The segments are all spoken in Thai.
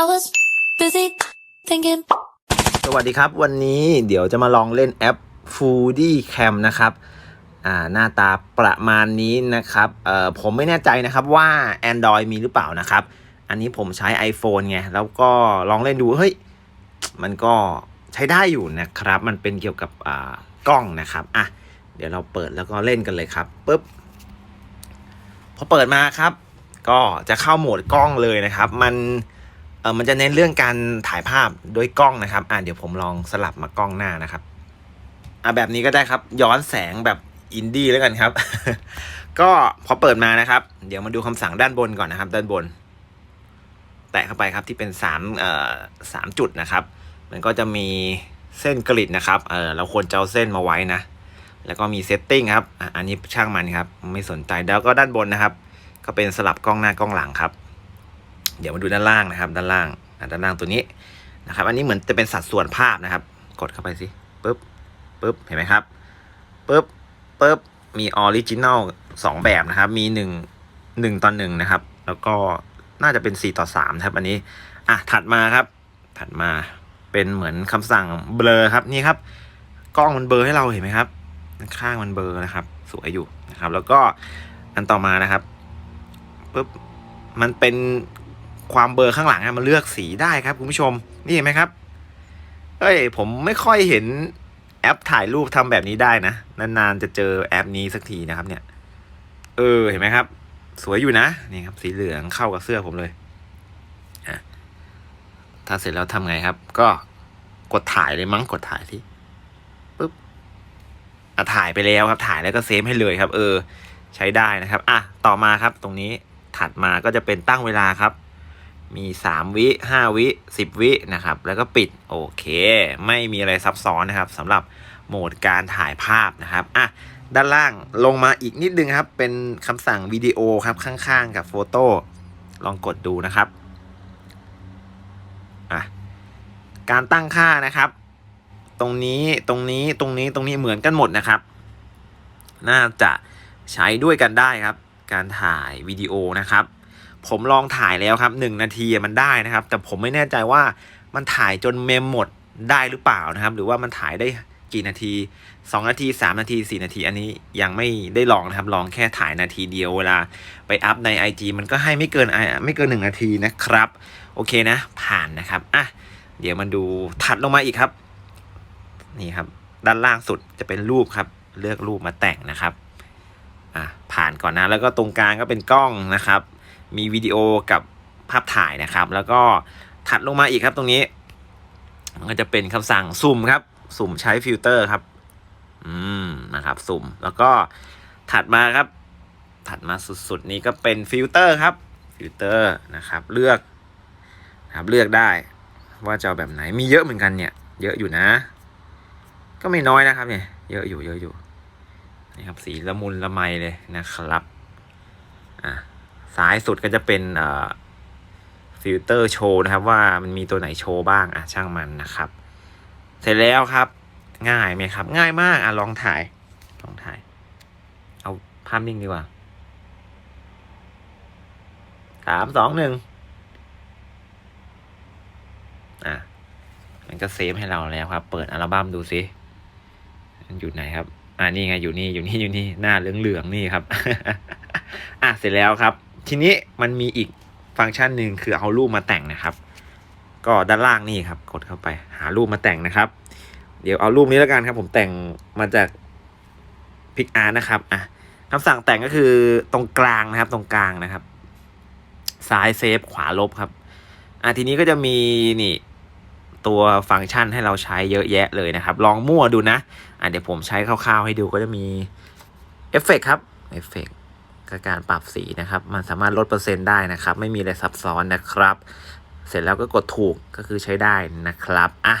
I was busy thinking. สวัสดีครับวันนี้เดี๋ยวจะมาลองเล่นแอป Foodie Cam นะครับอ่าหน้าตาประมาณนี้นะครับเอ่อผมไม่แน่ใจนะครับว่า Android มีหรือเปล่านะครับ อันนี้ผมใช้ iPhone ไง แล้วก็ลองเล่นดู เฮ้ย มันก็ใช้ได้อยู่นะครับ มันเป็นเกี่ยวกับอ่ากล้องนะครับอะเดี๋ยวเราเปิดแล้วก็เล่นกันเลยครับปุ๊บพอเปิดมาครับ ก็จะเข้าโหมดกล้องเลยนะครับ มัน เออมันจะเน้นเรื่องการถ่ายภาพโดยกล้องนะครับ อะเดี๋ยวผมลองสลับมากล้องหน้านะครับ อะแบบนี้ก็ได้ครับ ย้อนแสงแบบอินดี้แล้วกันครับ ก็พอเปิดมานะครับ เดี๋ยวมาดูคำสั่งด้านบนก่อนนะครับ ด้านบน แตะเข้าไปครับที่เป็นสามเอ่อสามจุดนะครับ มันก็จะมีเส้นกริดนะครับ เออเราควรจะเอาเส้นมาไว้นะ แล้วก็มีเซตติ้งครับ อันนี้ช่างมันครับ ไม่สนใจ แล้วก็ด้านบนนะครับ ก็เป็นสลับกล้องหน้ากล้องหลังครับ เดี๋ยวมาดูด้านล่างนะครับ ด้านล่างด้านล่างตัวนี้นะครับ อันนี้เหมือนจะเป็นสัดส่วนภาพนะครับ กดเข้าไปสิปึ๊บปึ๊บเห็นไหมครับปึ๊บปึ๊บมีออริจินัลสองแบบนะครับ มีหนึ่งหนึ่งต่อหนึ่งนะครับ แล้วก็น่าจะเป็นสี่ต่อสามครับ อันนี้อะถัดมาครับ ถัดมาเป็นเหมือนคำสั่งเบลอครับนี่ครับ กล้องมันเบลอให้เราเห็นไหมครับข้างมันเบลอนะครับ สวยอยู่นะครับ แล้วก็อันต่อมานะครับปุ๊บมันเป็น ความเบลอข้างหลังมันเลือกสีได้ครับคุณผู้ชม นี่เห็นไหมครับ เอ้ย ผมไม่ค่อยเห็นแอปถ่ายรูปทำแบบนี้ได้นะ นานๆจะเจอแอปนี้สักทีนะครับ เนี่ย เออ เห็นไหมครับ สวยอยู่นะ นี่ครับ สีเหลืองเข้ากับเสื้อผมเลยอะถ้าเสร็จแล้วทำไงครับ ก็กดถ่ายเลยมั้ง กดถ่ายที่อะถ่ายไปแล้วครับ ถ่ายแล้วก็เซฟให้เลยครับ เออ ใช้ได้นะครับ อะ ต่อมาครับ ตรงนี้ถัดมาก็จะเป็นตั้งเวลาครับ มีสามวิห้าวิสิบวินะครับ แล้วก็ปิดโอเค ไม่มีอะไรซับซ้อนนะครับสำหรับโหมดการถ่ายภาพนะครับอะด้านล่างลงมาอีกนิดนึงครับ เป็นคำสั่งวิดีโอครับข้างๆ กับโฟโต้ลองกดดูนะครับอะการตั้งค่านะครับ ตรงนี้ตรงนี้ตรงนี้ตรงนี้เหมือนกันหมดนะครับ น่าจะใช้ด้วยกันได้ครับ การถ่ายวิดีโอนะครับ ผมลองถ่ายแล้วครับหนึ่งนาทีมันได้นะครับ แต่ผมไม่แน่ใจว่ามันถ่ายจนเมมหมดได้หรือเปล่านะครับ หรือว่ามันถ่ายได้กี่นาทีสองนาทีสามนาทีสี่นาที อันนี้ยังไม่ได้ลองนะครับ ลองแค่ถ่ายนาทีเดียวเวลาไปอัพใน IG มันก็ให้ไม่เกินไม่เกินหนึ่งนาทีนะครับ โอเคนะ ผ่านนะครับอะเดี๋ยวมาดูถัดลงมาอีกครับ นี่ครับ ด้านล่างสุดจะเป็นรูปครับ เลือกรูปมาแต่งนะครับอะผ่านก่อนนะ แล้วก็ตรงกลางก็เป็นกล้องนะครับ มีวิดีโอกับภาพถ่ายนะครับ แล้วก็ถัดลงมาอีกครับตรงนี้มันก็จะเป็นคำสั่งสุ่มครับ สุ่มใช้ฟิลเตอร์ครับ อืมนะครับ สุ่มแล้วก็ถัดมาครับ ถัดมาสุดๆนี้ก็เป็นฟิลเตอร์ครับฟิลเตอร์นะครับ เลือกนะครับเลือกได้ว่าจะแบบไหนมีเยอะเหมือนกันเนี่ย เยอะอยู่นะ ก็ไม่น้อยนะครับเนี่ย เยอะอยู่เยอะอยู่นี่ครับสีละมุนละไมเลยนะครับ ซ้ายสุดก็จะเป็นเอ่อฟิลเตอร์โชว์นะครับ ว่ามันมีตัวไหนโชว์บ้างอะช่างมันนะครับ เสร็จแล้วครับ ง่ายไหมครับ ง่ายมากอะลองถ่ายลองถ่าย เอาภาพนิ่งดีกว่าสามสองหนึ่งอะมันก็เซฟให้เราแล้วครับ เปิดอัลบั้มดูซิมันอยู่ไหนครับ อ่านี่ไงอยู่นี่อยู่นี่อยู่นี่หน้าเหลืองๆนี่ครับ อะเสร็จแล้วครับ ทีนี้มันมีอีกฟังก์ชันหนึ่งคือเอารูปมาแต่งนะครับ ก็ด้านล่างนี่ครับ กดเข้าไป หารูปมาแต่งนะครับ เดี๋ยวเอารูปนี้แล้วกันครับ ผมแต่งมาจากพิกอาร์นะครับอะคำสั่งแต่งก็คือตรงกลางนะครับ ตรงกลางนะครับ ซ้ายเซฟขวาลบครับอะทีนี้ก็จะมีนี่ตัวฟังก์ชันให้เราใช้เยอะแยะเลยนะครับ ลองมั่วดูนะอะเดี๋ยวผมใช้คร่าวๆให้ดูก็จะมีเอฟเฟกครับเอฟเฟก กการปรับสีนะครับ มันสามารถลดเปอร์เซ็นต์ได้นะครับ ไม่มีอะไรซับซ้อนนะครับ เสร็จแล้วก็กดถูกก็คือใช้ได้นะครับอะ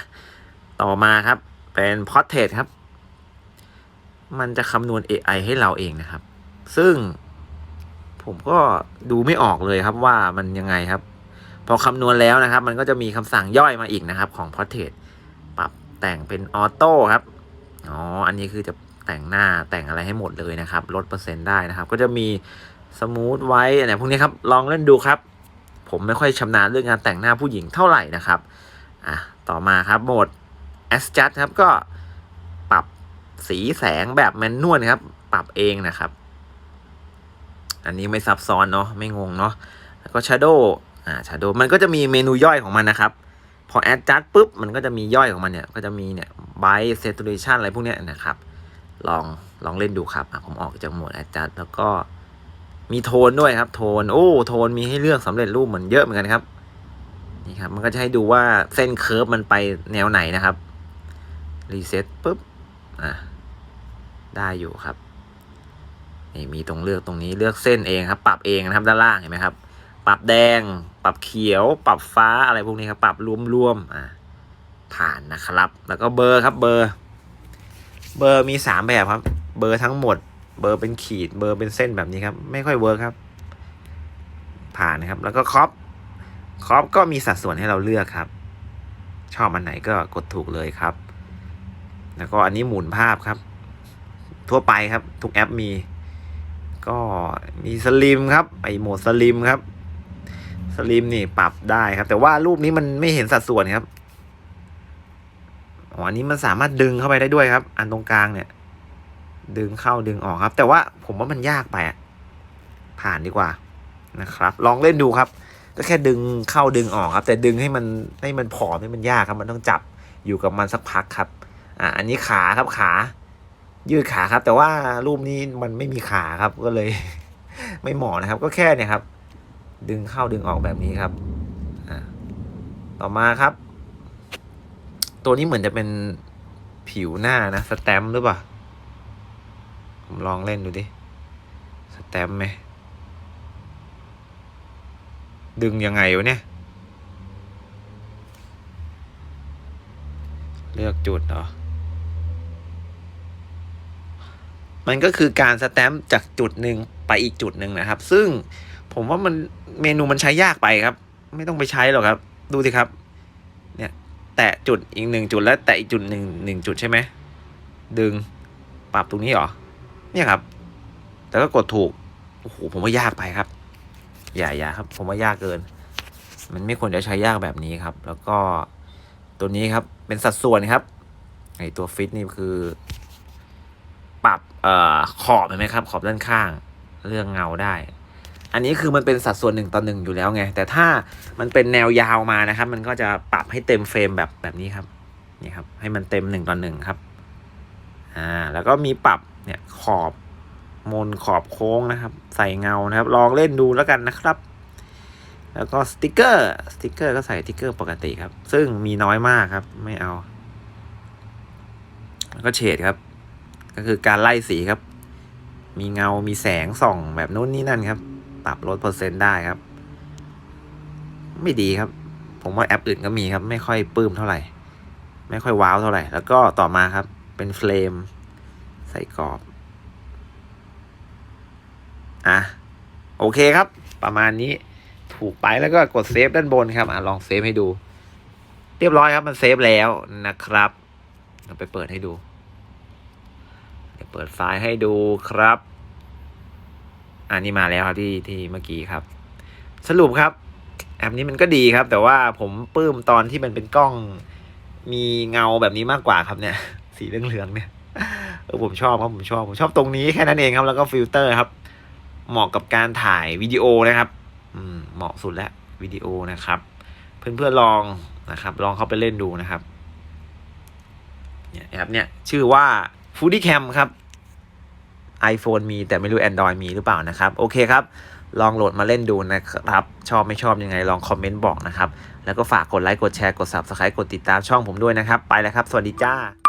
ต่อมาครับเป็นพอร์เทรตครับ มันจะคำนวณ AI ให้เราเองนะครับ ซึ่งผมก็ดูไม่ออกเลยครับว่ามันยังไงครับ พอคำนวณแล้วนะครับ มันก็จะมีคำสั่งย่อยมาอีกนะครับ ของ Portrait ปรับแต่งเป็นออโต้ครับ อ๋อ อันนี้คือจะ แต่งหน้าแต่งอะไรให้หมดเลยนะครับ ลดเปอร์เซ็นต์ได้นะครับ ก็จะมีสมูทไว้อะไรพวกนี้ครับ ลองเล่นดูครับ ผมไม่ค่อยชำนาญเรื่องการแต่งหน้าผู้หญิงเท่าไหร่นะครับอะต่อมาครับโหมด Adjust ครับก็ปรับสีแสงแบบแมนนวลครับ ปรับเองนะครับ อันนี้ไม่ซับซ้อนเนาะไม่งงเนาะแล้วก็ Shadow อ่า Shadow มันก็จะมีเมนูย่อยของมันนะครับ พอ Adjust ปุ๊บมันก็จะมีย่อยของมันเนี่ย ก็จะมีเนี่ย Bright Saturation อะไรพวกเนี้ยนะครับ ลองลองเล่นดูครับผมออกจากโหมด Adjust แล้วก็มีโทนด้วยครับ โทน โอ้โทนมีให้เลือกสำเร็จรูปเหมือนเยอะเหมือนกันครับ นี่ครับ มันก็จะให้ดูว่าเส้นเคิร์ฟมันไปแนวไหนนะครับรีเซ็ตปุ๊บอะได้อยู่ครับนี่มีตรงเลือกตรงนี้เลือกเส้นเองครับ ปรับเองนะครับด้านล่างเห็นไหมครับ ปรับแดง ปรับเขียว ปรับฟ้าอะไรพวกนี้ครับ ปรับรวมๆอะผ่านนะครับ แล้วก็เบอร์ครับเบอร์ เบอร์มีสามแบบครับ เบอร์ทั้งหมด เบอร์เป็นขีด เบอร์เป็นเส้นแบบนี้ครับ ไม่ค่อยเวิร์คครับ ผ่านนะครับ แล้วก็ครอปครอปก็มีสัดส่วนให้เราเลือกครับ ชอบอันไหนก็กดถูกเลยครับ แล้วก็อันนี้หมุนภาพครับ ทั่วไปครับ ทุกแอปมี ก็มีสลิมครับไอโหมดสลิมครับสลิมนี่ปรับได้ครับ แต่ว่ารูปนี้มันไม่เห็นสัดส่วนครับ อ๋ออันนี้มันสามารถดึงเข้าไปได้ด้วยครับ อันตรงกลางเนี่ย ดึงเข้าดึงออกครับ แต่ว่าผมว่ามันยากไปอะผ่านดีกว่านะครับ ลองเล่นดูครับ ก็แค่ดึงเข้าดึงออกครับ แต่ดึงให้มันให้มันผอมให้มันยากครับ มันต้องจับอยู่กับมันสักพักครับ อ่าอันนี้ขาครับขา ยืดขาครับ แต่ว่ารูปนี้มันไม่มีขาครับก็เลย ไม่เหมาะนะครับ ก็แค่เนี่ยครับ ดึงเข้าดึงออกแบบนี้ครับ อ่าต่อมาครับ ตัวนี้เหมือนจะเป็นผิวหน้านะสแตมป์หรือเปล่า ผมลองเล่นดูดิ สแตมป์ไหม ดึงยังไงวะเนี่ย เลือกจุดเหรอ มันก็คือการสแตมป์จากจุดหนึ่งไปอีกจุดหนึ่งนะครับ ซึ่งผมว่ามันเมนูมันใช้ยากไปครับ ไม่ต้องไปใช้หรอกครับ ดูสิครับ ตะจุดอีกหนึ่งจุดแล้วแตะอีกจุดหนึ่งหนึ่งจุดใช่ไหมดึงปรับตรงนี้หรอ เนี่ยครับ แต่ก็กดถูก โอ้โห ผมว่ายากไปครับ อย่าอย่าครับ ผมว่ายากเกิน มันไม่ควรจะใช้ยากแบบนี้ครับ แล้วก็ตัวนี้ครับ เป็นสัดส่วนครับ ไอตัวฟิตนี่คือ ปรับ เอ่อ ขอบเห็นไหมครับ ขอบด้านข้าง เรื่องเงาได้ อันนี้คือมันเป็นสัดส่วนหนึ่งต่อหนึ่งอยู่แล้วไง แต่ถ้ามันเป็นแนวยาวมานะครับ มันก็จะปรับให้เต็มเฟรมแบบแบบนี้ครับ นี่ครับ ให้มันเต็มหนึ่งต่อหนึ่งครับ อ่า แล้วก็มีปรับเนี่ยขอบมนขอบโค้งนะครับ ใส่เงานะครับ ลองเล่นดูแล้วกันนะครับ แล้วก็สติกเกอร์ สติกเกอร์ก็ใส่สติกเกอร์ปกติครับ ซึ่งมีน้อยมากครับ ไม่เอา แล้วก็เฉดครับ ก็คือการไล่สีครับ มีเงา มีแสงส่องแบบนู้นนี่นั่นครับ ปรับลดเปอร์เซ็นต์ได้ครับ ไม่ดีครับ ผมว่าแอปอื่นก็มีครับ ไม่ค่อยปลื้มเท่าไหร่ ไม่ค่อยว้าวเท่าไหร่ แล้วก็ต่อมาครับ เป็นเฟรมใส่กรอบ อะ โอเคครับ ประมาณนี้ถูกไปแล้วก็กดเซฟด้านบนครับ อะลองเซฟให้ดู เรียบร้อยครับ มันเซฟแล้วนะครับเราไปเปิดให้ดูเดี๋ยวเปิดไฟล์ให้ดูครับ อันนี้มาแล้วครับที่ที่เมื่อกี้ครับ สรุปครับ แอปนี้มันก็ดีครับ แต่ว่าผมปลื้มตอนที่มันเป็นกล้องมีเงาแบบนี้มากกว่าครับเนี่ย สีเหลืองๆเนี่ยเออผมชอบครับผมชอบผมชอบตรงนี้แค่นั้นเองครับ แล้วก็ฟิลเตอร์ครับ เหมาะกับการถ่ายวิดีโอนะครับ อืมเหมาะสุดแล้ววิดีโอนะครับ เพื่อนๆลองนะครับ ลองเข้าไปเล่นดูนะครับเนี่ยแอปเนี่ยชื่อว่า f o o d y Cam ครับ iPhone มีแต่ไม่รู้ Android มีหรือเปล่านะครับ โอเคครับ ลองโหลดมาเล่นดูนะครับ ชอบไม่ชอบยังไงลองคอมเมนต์บอกนะครับ แล้วก็ฝากกดไลค์กดแชร์กด Subscribe กดติดตามช่องผมด้วยนะครับ ไปแล้วครับ สวัสดีจ้า